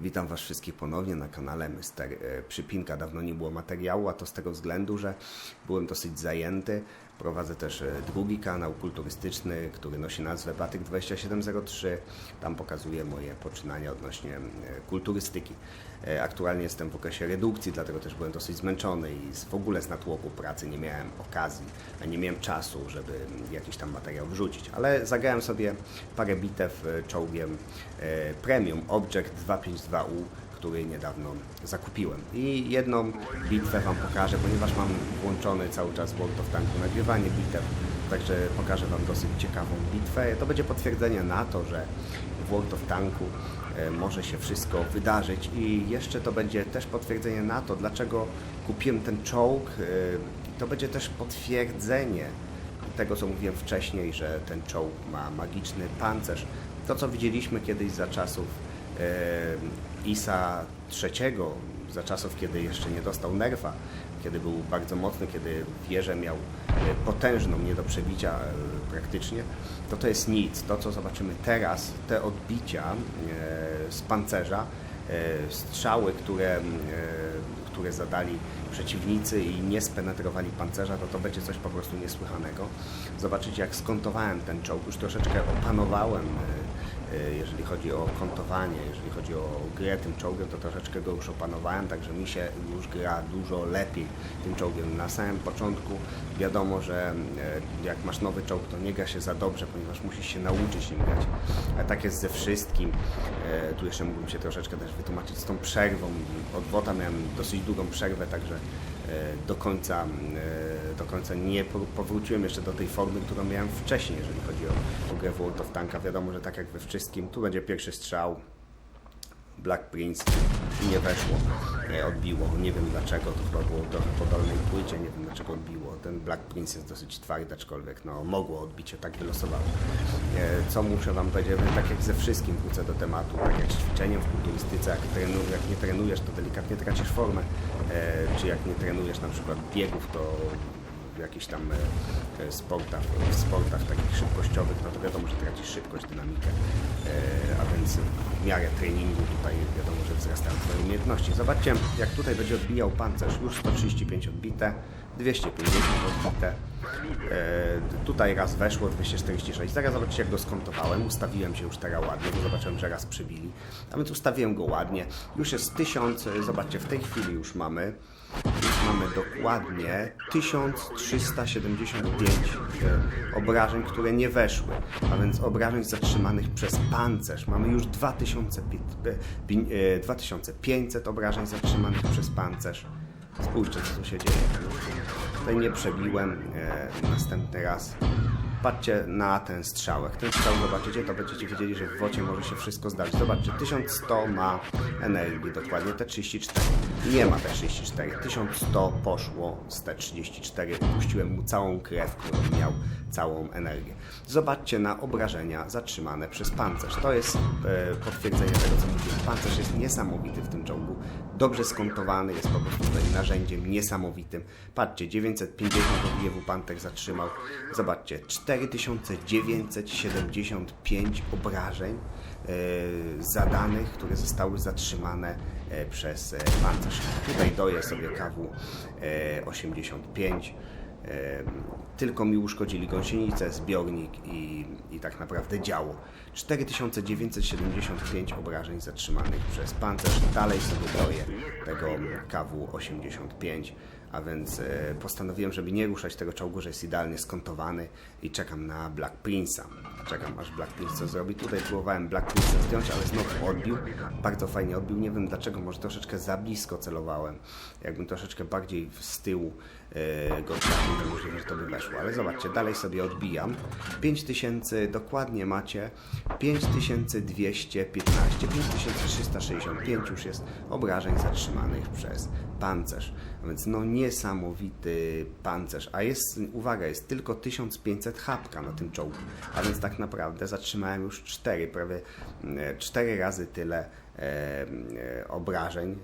Witam Was wszystkich ponownie na kanale Mr. e, Przypinka. Dawno nie było materiału, a to z tego względu, że byłem dosyć zajęty. Prowadzę też e, drugi kanał kulturystyczny, który nosi nazwę Batyk 2703. Tam pokazuję moje poczynania odnośnie e, kulturystyki. E, Aktualnie jestem w okresie redukcji, dlatego też byłem dosyć zmęczony i w ogóle z natłoku pracy nie miałem okazji, nie miałem czasu, żeby jakiś tam materiał wrzucić. Ale zagrałem sobie parę bitew czołgiem Premium Object 252U, który niedawno zakupiłem. I jedną bitwę Wam pokażę, ponieważ mam włączony cały czas World of Tanku nagrywanie bitew, także pokażę Wam dosyć ciekawą bitwę. To będzie potwierdzenie na to, że w World of Tanku e, może się wszystko wydarzyć i jeszcze to będzie też potwierdzenie na to, dlaczego kupiłem ten czołg. e, To będzie też potwierdzenie tego, co mówiłem wcześniej, że ten czołg ma magiczny pancerz. To, co widzieliśmy kiedyś za czasów e, Isa III, za czasów, kiedy jeszcze nie dostał nerfa, kiedy był bardzo mocny, kiedy wieżę miał e, potężną, nie do przebicia e, praktycznie, to to jest nic. To, co zobaczymy teraz, te odbicia e, z pancerza, strzały, które, które zadali przeciwnicy i nie spenetrowali pancerza, to to będzie coś po prostu niesłychanego. Zobaczycie, jak skontowałem ten czołg. Już troszeczkę opanowałem, jeżeli chodzi o kontowanie, jeżeli chodzi o grę tym czołgiem, to troszeczkę go już opanowałem, także mi się już gra dużo lepiej tym czołgiem. Na samym początku wiadomo, że e, jak masz nowy czołg, to nie gra się za dobrze, ponieważ musisz się nauczyć nim grać. A tak jest ze wszystkim. E, Tu jeszcze mógłbym się troszeczkę też wytłumaczyć z tą przerwą. Od WOTA miałem dosyć długą przerwę, także e, do końca, e, do końca nie po- powróciłem jeszcze do tej formy, którą miałem wcześniej, jeżeli chodzi o, o grę World of Tanka. Wiadomo, że tak jak we wszystkim, tu będzie pierwszy strzał, Black Prince i nie weszło, e, odbiło. Nie wiem dlaczego, to chyba było trochę po płycie, nie wiem dlaczego odbiło. Ten Black Prince jest dosyć twardy, aczkolwiek no, mogło odbić, tak wylosowało. E, Co muszę Wam powiedzieć, tak jak ze wszystkim wrócę do tematu, tak jak z ćwiczeniem w kulturystyce, jak, trenu, jak nie trenujesz, to delikatnie tracisz formę, e, czy jak nie trenujesz na przykład biegów, to w jakichś tam e, e, sportach, w sportach takich szybkościowych, no to wiadomo, że tracisz szybkość, dynamikę, e, a więc w miarę treningu tutaj wiadomo, że wzrastają Twoje umiejętności. Zobaczcie, jak tutaj będzie odbijał pancerz, już 135 odbite, 250 odbite, tutaj raz weszło 246, zaraz zobaczcie jak go skontowałem, ustawiłem się już teraz ładnie, bo zobaczyłem, że raz przebili, a więc ustawiłem go ładnie, już jest 1000, e, zobaczcie, w tej chwili już mamy mamy dokładnie 1375 e, obrażeń, które nie weszły, a więc obrażeń zatrzymanych przez pancerz. Mamy już 2000, pi- e, pi- 2500 obrażeń zatrzymanych przez pancerz. Spójrzcie, co tu się dzieje. Tutaj nie przebiłem. E, następny raz. Patrzcie na ten strzał. Jak ten strzał zobaczycie, to będziecie wiedzieli, że w wocie może się wszystko zdarzyć. Zobaczcie, 1100 ma energii, dokładnie te 34. Nie ma te 34. 1100 poszło z te 34. Puściłem mu całą krew, którą miał, całą energię. Zobaczcie na obrażenia zatrzymane przez pancerz. To jest e, potwierdzenie tego, co mówiłem. Pancerz jest niesamowity w tym czołgu. Dobrze skontowany, jest po prostu tutaj narzędziem niesamowitym. Patrzcie, 950 odbiewu Panter zatrzymał. Zobaczcie, 4975 obrażeń e, zadanych, które zostały zatrzymane e, przez e, pancerz. Tutaj doję sobie KW e, 85. E, Tylko mi uszkodzili gąsienicę, zbiornik i, i tak naprawdę działo. 4975 obrażeń zatrzymanych przez pancerz. Dalej sobie doję tego KW 85 a więc e, postanowiłem, żeby nie ruszać tego czołgu, że jest idealnie skontowany i czekam na Black Prince'a. Czekam aż Black Prince co zrobi. Tutaj próbowałem Black Prince'a zdjąć, ale znowu odbił. Bardzo fajnie odbił. Nie wiem dlaczego, może troszeczkę za blisko celowałem. Jakbym troszeczkę bardziej z tyłu e, go trafił, możliwe, że to by weszło. Ale zobaczcie, dalej sobie odbijam. 5000 dokładnie macie. 5215, 5365 już jest obrażeń zatrzymanych przez pancerz. A więc no niesamowity pancerz. A jest, uwaga, jest tylko 1500 chapka na tym czołgu. A więc tak naprawdę zatrzymałem już 4, prawie 4 razy tyle e, e, obrażeń, e,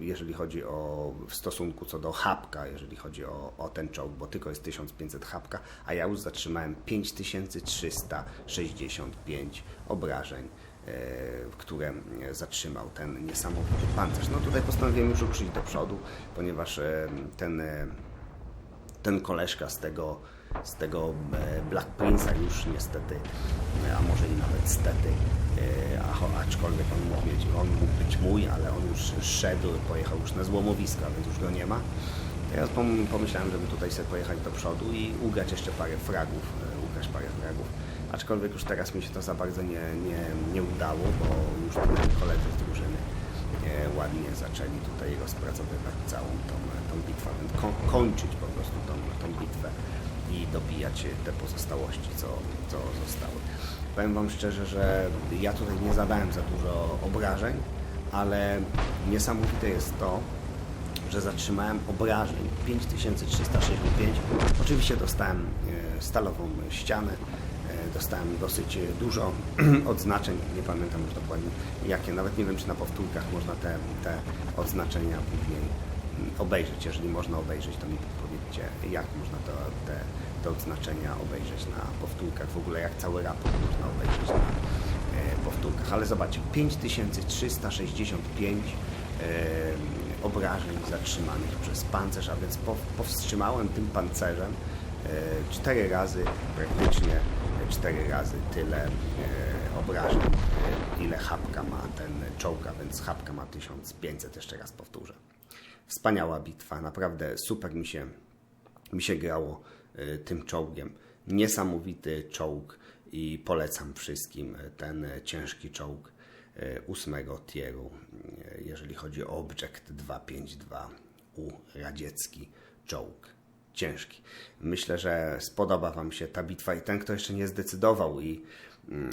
jeżeli chodzi o w stosunku co do chapka, jeżeli chodzi o, o ten czołg, bo tylko jest 1500 chapka, a ja już zatrzymałem 5365 obrażeń e, które zatrzymał ten niesamowity pancerz. No tutaj postanowiłem już ruszyć do przodu, ponieważ e, ten, e, ten koleżka z tego, z tego e, Black Prince'a już niestety, e, a może i nawet stety, e, aczkolwiek on mógł, mieć, on mógł być mój, ale on już szedł, pojechał już na złomowisko, więc już go nie ma. Teraz pom- pomyślałem, żeby tutaj sobie pojechać do przodu i ugrać jeszcze parę fragów, ugrać parę fragów. Aczkolwiek już teraz mi się to za bardzo nie, nie, nie udało, bo już tutaj koledzy z drużyny ładnie zaczęli tutaj rozpracowywać całą tą, tą bitwę, kończyć po prostu tą, tą bitwę i dobijać te pozostałości, co, co zostały. Powiem Wam szczerze, że ja tutaj nie zadałem za dużo obrażeń, ale niesamowite jest to, że zatrzymałem obrażeń 5365. Oczywiście dostałem e, stalową ścianę, e, dostałem dosyć dużo odznaczeń, nie pamiętam już dokładnie jakie, nawet nie wiem czy na powtórkach można te, te odznaczenia później obejrzeć. Jeżeli można obejrzeć, to mi powiedzcie, jak można to, te, te odznaczenia obejrzeć na powtórkach, w ogóle jak cały raport można obejrzeć na e, powtórkach. Ale zobaczcie, 5365 e, obrażeń zatrzymanych przez pancerz, a więc po, powstrzymałem tym pancerzem e, cztery razy, praktycznie cztery razy tyle e, obrażeń, e, ile chapka ma ten czołg, a więc chapka ma 1500, jeszcze raz powtórzę. Wspaniała bitwa, naprawdę super mi się, mi się grało e, tym czołgiem. Niesamowity czołg i polecam wszystkim e, ten ciężki czołg e, ósmego tieru, jeżeli chodzi o Object 252U radziecki czołg ciężki. Myślę, że spodoba Wam się ta bitwa i ten, kto jeszcze nie zdecydował i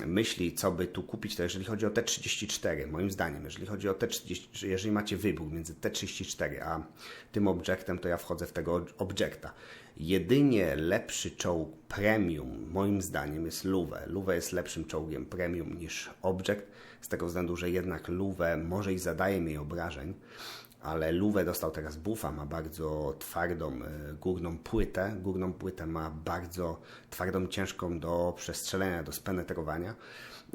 myśli, co by tu kupić, to jeżeli chodzi o T34, moim zdaniem, jeżeli chodzi o T30, jeżeli macie wybór między T34 a tym Objectem, to ja wchodzę w tego Objecta. Jedynie lepszy czołg premium, moim zdaniem, jest Luwe. Luwe jest lepszym czołgiem premium niż Object, z tego względu, że jednak Luwe może i zadaje mniej obrażeń, ale Luwe dostał teraz buffa, ma bardzo twardą e, górną płytę. Górną płytę ma bardzo twardą, ciężką do przestrzelenia, do spenetrowania.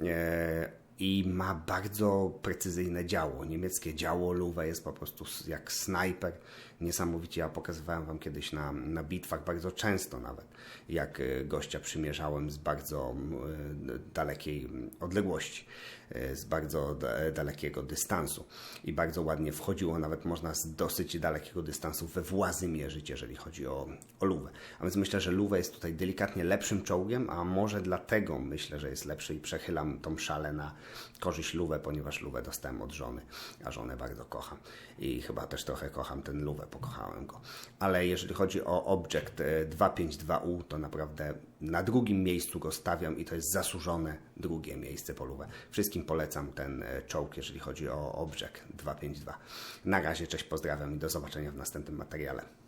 E, i ma bardzo precyzyjne działo. Niemieckie działo Luwe jest po prostu jak snajper. Niesamowicie ja pokazywałem Wam kiedyś na, na bitwach, bardzo często nawet, jak e, gościa przymierzałem z bardzo e, dalekiej odległości, e, z bardzo da- dalekiego dystansu. I bardzo ładnie wchodziło, nawet można z dosyć dalekiego dystansu we włazy mierzyć, jeżeli chodzi o, o Luwę. A więc myślę, że Luwę jest tutaj delikatnie lepszym czołgiem, a może dlatego myślę, że jest lepszy i przechylam tą szalę na korzyść Luwę, ponieważ Luwę dostałem od żony, a żonę bardzo kocham. I chyba też trochę kocham ten Luwę, pokochałem go. Ale jeżeli chodzi o Object e, 252U, to naprawdę na drugim miejscu go stawiam i to jest zasłużone drugie miejsce po Luwę. Wszystkim polecam ten e, czołg, jeżeli chodzi o Object 252. Na razie, cześć, pozdrawiam i do zobaczenia w następnym materiale.